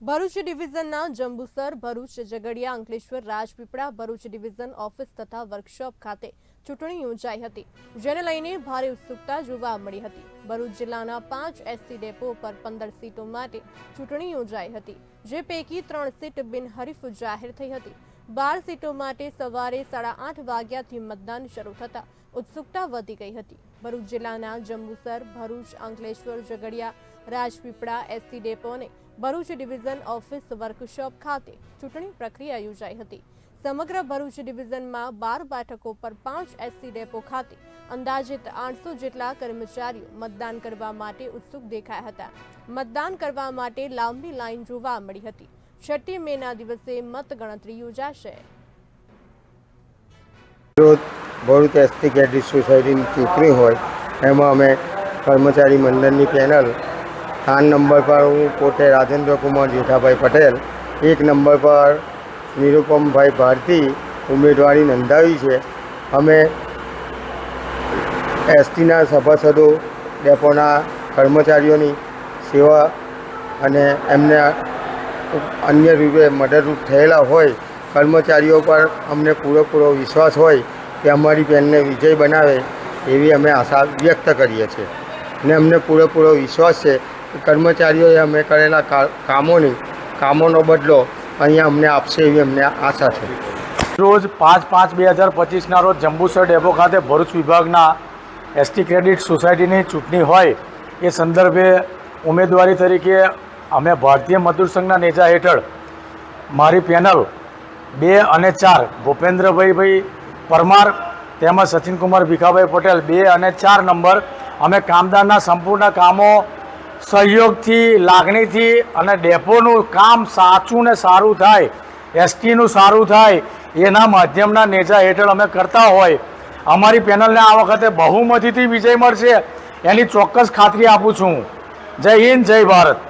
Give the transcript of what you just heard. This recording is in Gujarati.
ભરૂચ ડિવિઝનના જંબુસર, ભરૂચ ઝઘડિયા, અંકલેશ્વર, રાજપીપળા, ભરૂચ ડિવિઝન ઓફિસ તથા વર્કશોપ ખાતે ચૂંટણી યોજાઈ હતી, જેને લઈને ભારે ઉત્સુકતા જોવા મળી હતી. ભરૂચ જિલ્લાના પાંચ એસટી ડેપો પર પંદર સીટો માટે ચૂંટણી યોજાઈ હતી, જે પૈકી ત્રણ સીટ બિનહરીફ જાહેર થઈ હતી. બાર સીટો માટે સવારે સાડા આઠ વાગ્યાથી મતદાન શરૂ થતા ઉત્સુકતા વધી ગઈ હતી. ભરૂચ જિલ્લાના જંબુસર, ભરૂચ અંકલેશ્વર ઝઘડિયા, રાજપીપળા, એસટી ડેપો અને ભરૂચ ડિવિઝન ઓફિસ વર્કશોપ ખાતે ચૂંટણી પ્રક્રિયા યોજાઈ હતી. સમગ્ર ભરૂચ ડિવિઝનમાં બાર બેઠકો પર પાંચ એસટી ડેપો ખાતે અંદાજિત આઠસો જેટલા કર્મચારીઓ મતદાન કરવા માટે ઉત્સુક દેખાયા હતા. મતદાન કરવા માટે લાંબી લાઈન જોવા મળી હતી. છઠ્ઠી મેના દિવસે મતગણતરી યોજાશે. ભરૂચ એસટી ક્રેડિટ સોસાયટીની ચૂંટણી હોય, એમાં અમે કર્મચારી મંડળની પેનલ ત્રણ નંબર પર હું પોતે રાજેન્દ્ર કુમાર જેઠાભાઈ પટેલ, એક નંબર પર નિરુપમભાઈ ભારતી ઉમેદવારી નોંધાવી છે. અમે એસટીના સભાસદો, ડેપોના કર્મચારીઓની સેવા અને એમને અન્ય રૂપે મદદરૂપ થયેલા હોય, કર્મચારીઓ પર અમને પૂરેપૂરો વિશ્વાસ હોય કે અમારી બેનને વિજય બનાવે એવી અમે આશા વ્યક્ત કરીએ છીએ. ને અમને પૂરેપૂરો વિશ્વાસ છે કે કર્મચારીઓએ અમે કરેલા કામોની, કામોનો બદલો અહીંયા અમને આપશે એવી અમને આશા છે. રોજ પાંચ પાંચ બે હજાર પચીસના રોજ જંબુસર ડેપો ખાતે ભરૂચ વિભાગના એસટી ક્રેડિટ સોસાયટીની ચૂંટણી હોય, એ સંદર્ભે ઉમેદવારી તરીકે અમે ભારતીય મજદૂર સંઘના નેજા હેઠળ મારી પેનલ બે અને ચાર, ભૂપેન્દ્રભાઈ ભાઈ પરમાર તેમજ સચિનકુમાર ભીખાભાઈ પટેલ બે અને ચાર નંબર, અમે કામદારના સંપૂર્ણ કામો સહયોગથી, લાગણીથી અને ડેપોનું કામ સાચું ને સારું થાય, એસટીનું સારું થાય, એના માધ્યમના નેજા હેઠળ અમે કરતા હોય. અમારી પેનલને આ વખતે બહુમતીથી વિજય મળશે, એની ચોક્કસ ખાતરી આપું છું. જય હિન્દ, જય ભારત.